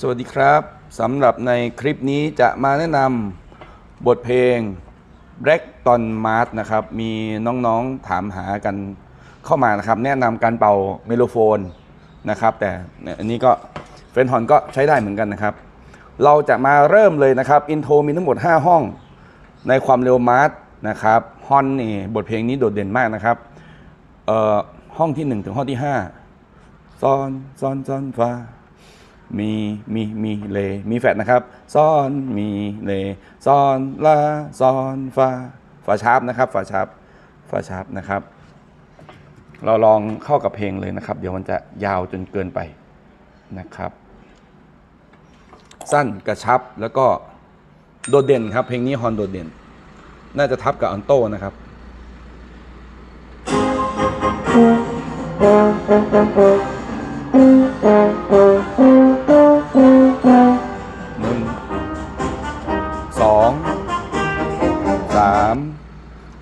สวัสดีครับสำหรับในคลิปนี้จะมาแนะนำบทเพลง Black t o n Mart นะครับ มีน้องๆถามหากันเข้ามานะครับ แนะนำการเป่าเมโลโฟนนะครับ แต่อันนี้ก็เฟรนฮอนก็ใช้ได้เหมือนกันนะครับ เราจะมาเริ่มเลยนะครับ อินโทรมีทั้งหมด 5 ห้อง ในความเร็วมาร์ทนะครับฮอนนี่บทเพลงนี้โดดเด่นมากนะครับห้องที่ 1 ถึงห้องที่ 5 ซอน ซอน ซอนฟา มีมีมีเลมีแฟดนะครับซ่อนมีเลซ่อนลาซ่อนฟาฟาชาร์ปนะครับฟาชาร์ปฟาชาร์ปนะครับ เราลองเข้ากับเพลงเลยนะครับ เดี๋ยวมันจะยาวจนเกินไปนะครับ สั้นกระชับแล้วก็โดดเด่นครับ เพลงนี้ฮอนโดดเด่น น่าจะทับกับอันโต้นะครับห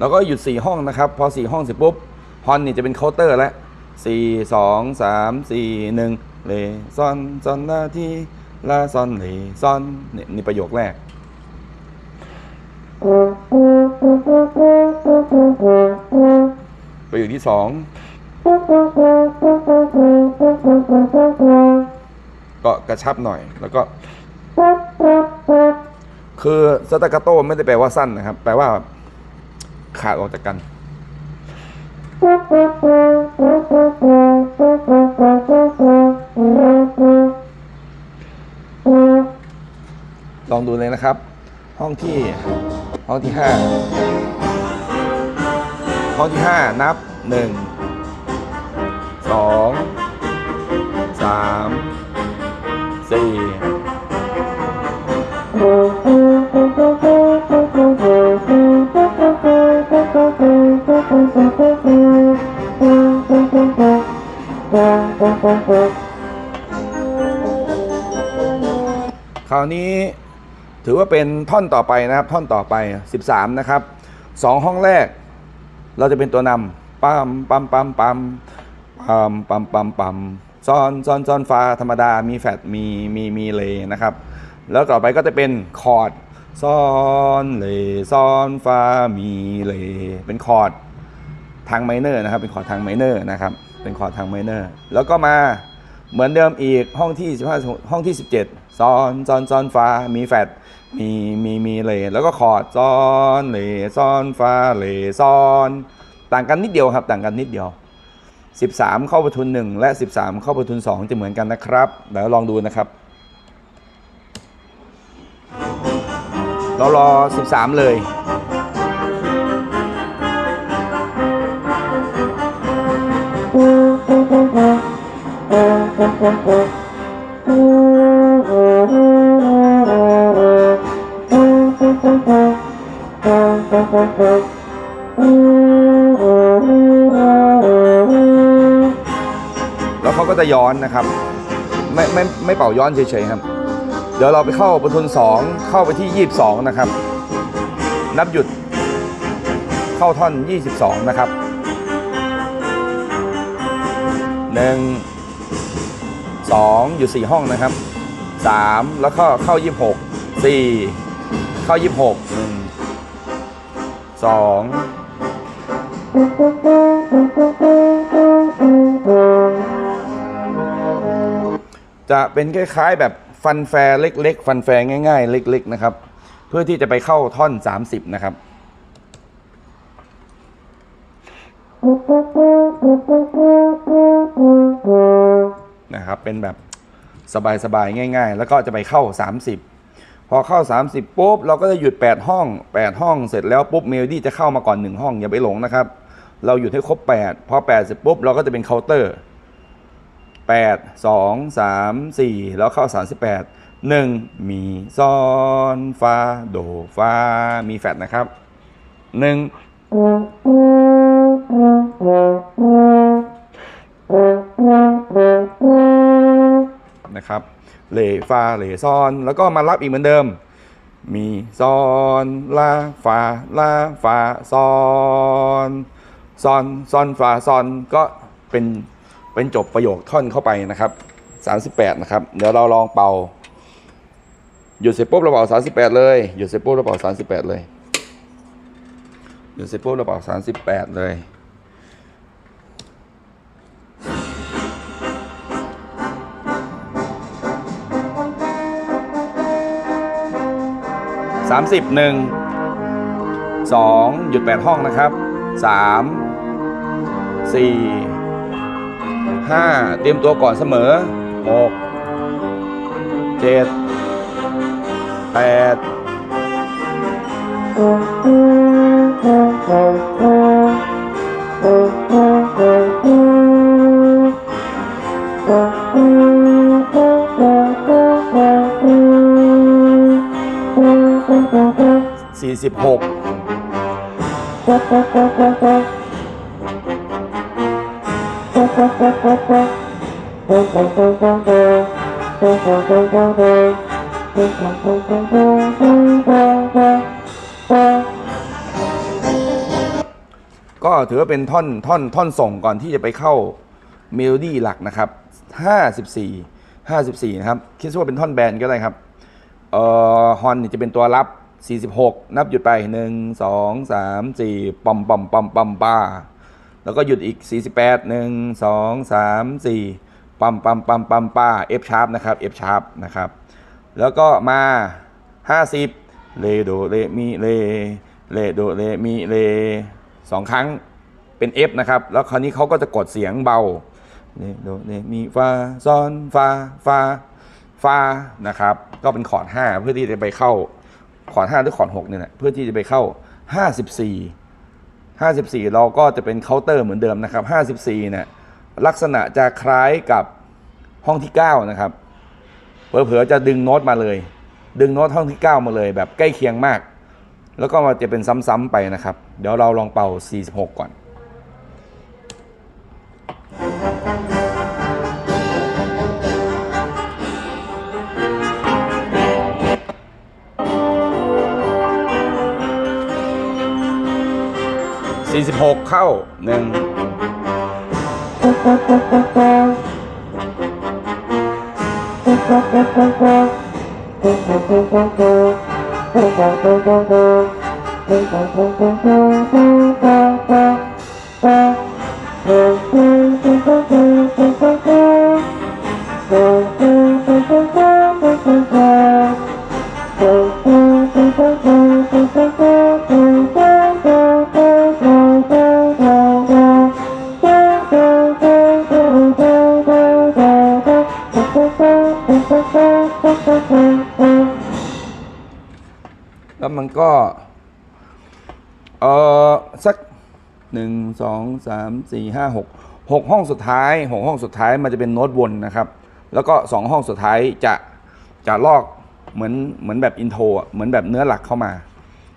แล้วก็หยุดสี่ห้องนะครับ พอสี่ห้องเสร็จปุ๊บฮอนนี่จะเป็นเคาน์เตอร์แล้วสี่สองสามสี่หนึ่งเลซอนซอนลาทีลาซอนเลซอนนี่นี่ประโยคแรก ประโยคที่สองก็กระชับหน่อยแล้วก็ คือสตากาโตไม่ได้แปลว่าสั้นนะครับ แปลว่า ขาดออกจากกัน ลองดูเลยนะครับ ห้องที่ห้องที่ห้าห้องที่ห้านับหนึ่งสองสามสี่ คราวนี้ถือว่าเป็นท่อนต่อไปนะครับ ท่อนต่อไป 13 นะครับสองห้องแรก เราจะเป็นตัวนำปั๊มปั๊มปั๊มปั๊มปั๊มปั๊มปั๊มปั๊มซ้อนซ้อนซ้อนฟ้าธรรมดามีแฟดมีมีมีเลนะครับ แล้วต่อไปก็จะเป็นคอร์ดซ้อนเลซ้อนฟ้ามีเลเป็นคอร์ด ทางไมเนอร์นะครับ เป็นคอร์ดทางไมเนอร์นะครับ เป็นคอร์ดทางไมเนอร์ แล้วก็มาเหมือนเดิมอีกห้องที่15ห้องที่ 17ซ้อนซ้อนซ้อนฟ้ามีแฟดมีมีมีเลแล้วก็คอร์ดซ้อนเลซ้อนฟ้าเลซ้อน ต่างกันนิดเดียวครับ ต่างกันนิดเดียว 13 เข้าประทุน 1 และ 13 เข้าประทุน 2 จะเหมือนกันนะครับเดี๋ยวลองดูนะครับ เรารอ 13 เลย แล้วเขาก็จะย้อนนะครับ ไม่ไม่ไม่เป่าย้อนเฉยๆครับ เดี๋ยวเราไปเข้าประทุน 2 เข้าไปที่ 22 นะครับ นับหยุดเข้าท่อน 22 นะครับ 1 2 อยู่ 4 ห้องนะครับ 3 แล้วก็เข้า 26 4 เข้า 26 1 2จะเป็นคล้ายๆแบบฟันแฟร์เล็กๆ ฟันแฟร์ง่ายๆ เล็ก ๆ นะครับ เพื่อที่จะไปเข้าท่อน 30 นะครับ นะครับเป็นแบบสบายๆง่าย ๆ แล้วก็จะไปเข้า 30 พอเข้า 30ปุ๊บเราก็จะหยุด 8 ห้อง 8 ห้องเสร็จแล้วปุ๊บเมโลดี้จะเข้ามาก่อน 1 ห้องอย่าไปหลงนะครับ เราหยุดให้ครบ 8 พอ 8 เสร็จปุ๊บเราก็จะเป็นเคาน์เตอร์ 8 2 3 4 แล้วเข้า 38 1 มีซอนฟาโดฟามีแฟดนะครับ 1 นะครับเลฟาเลซอน แล้วก็มารับอีกเหมือนเดิม มีซอนลาฟาลาฟาซอนซอนซอนฟาซอนก็เป็นเป็นจบประโยคท่อนเข้าไปนะครับ 38 นะครับ เดี๋ยวเราลองเป่า หยุดเสร็จปุ๊บเราเป่าสามสิบแปดเลย หยุดเสร็จปุ๊บเราเป่าสามสิบแปดเลย หยุดเสร็จปุ๊บเราเป่าสามสิบแปดเลย สามสิบหนึ่งสองหยุดแปดห้องนะครับสามสี่ห้าเตรียมตัวก่อนเสมอหกเจ็ กก็ถือว่าเป็นท่อนท่อนท่อนส่งก่อนที่จะไปเข้าเมโลดี้หลักนะครับ 54 54 นะครับ คิดว่าเป็นท่อนแบนก็ได้ครับ เอ่อฮอนจะเป็นตัวรับ 46 นับหยุดไป 1 2 3 4ปอมปอมปอมปอมป้าแล้วก็หยุดอีก 48 1 2 3 4ปัมปัมปัมปัมป้า F sharp นะครับ F sharp นะครับ แล้วก็มา 50 เลโดเลมีเลเลโดเลมีเลสองครั้งเป็น F นะครับ แล้วคราวนี้เขาก็จะกดเสียงเบาเลโดเลมีฟาซอนฟาฟาฟานะครับ ก็เป็นคอร์ด5เพื่อที่จะไปเข้า ขอนห้าหรือขอนหกเนี่ยแหละเพื่อที่จะไปเข้าห้าสิบสี่ห้าสิบสี่เราก็จะเป็นเคาน์เตอร์เหมือนเดิมนะครับห้าสิบสี่เนี่ยลักษณะจะคล้ายกับห้องที่เก้านะครับเผลอๆจะดึงโน้ตมาเลย ดึงโน้ตห้องที่เก้ามาเลย แบบใกล้เคียงมาก แล้วก็มาจะเป็นซ้ำๆไปนะครับ เดี๋ยวเราลองเป่า 46 ก่อน 46 เข้า1 แล้วมันก็เออสักหนึ่งสองสามสี่ห้าหกหกห้องสุดท้ายหกห้องสุดท้ายมันจะเป็นโน้ตวนนะครับ แล้วก็สองห้องสุดท้ายจะจะลอกเหมือนเหมือนแบบอินโทรเหมือนแบบเนื้อหลักเข้ามา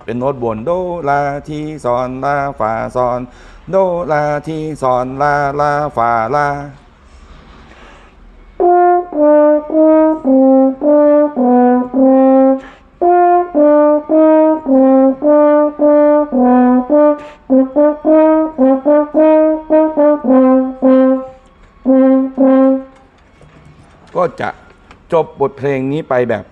เป็นโน้ตวนโดลาทีซอนลาฟาซอนโดลาทีซอนลาลาฟาลา ก็จะจบบทเพลงนี้ไปแบบ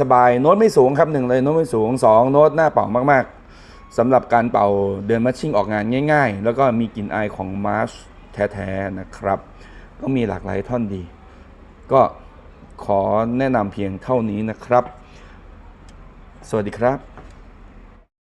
สบายๆ โน้ตไม่สูงครับหนึ่งเลยโน้ตไม่สูงสองโน้ตหน้าเป่ามากๆสำหรับการเป่าเดินมัชชิ่งออกงานง่าย ๆ แล้วก็มีกลิ่นอายของมาร์ชแท้ๆนะครับ ก็มีหลากหลายท่อนดี ก็ ขอแนะนำเพียงเท่านี้นะครับ สวัสดีครับ